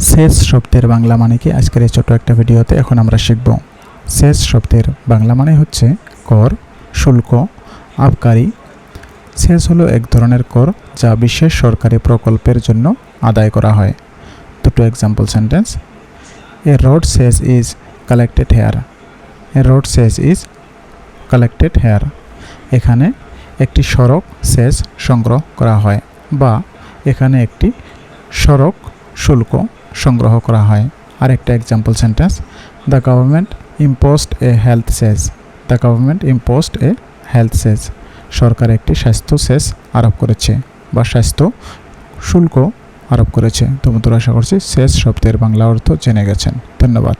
সেচ শব্দের বাংলা মানে কি? আজকের এই ছোট একটা ভিডিওতে এখন আমরা শিখব। শেষ শব্দের বাংলা মানে হচ্ছে কর, শুল্ক, আবকারি। সেচ হলো এক ধরনের কর যা বিশেষ সরকারি প্রকল্পের জন্য আদায় করা হয়। দুটো example sentence a road cess is collected here a road cess is collected here এখানে একটি সড়ক সেচ সংগ্রহ করা হয় বা এখানে একটি সড়ক, শুল্ক সংগ্রহ করা হয়। আরেকটা example sentence the government imposed a health cess the government imposed a health cess সরকার একটি স্বাস্থ্য সেস আরোপ করেছে বা স্বাস্থ্য শুল্ক আরোপ করেছে। তো আশা করছি শেষ শব্দের বাংলা অর্থ জেনে গেছেন। ধন্যবাদ।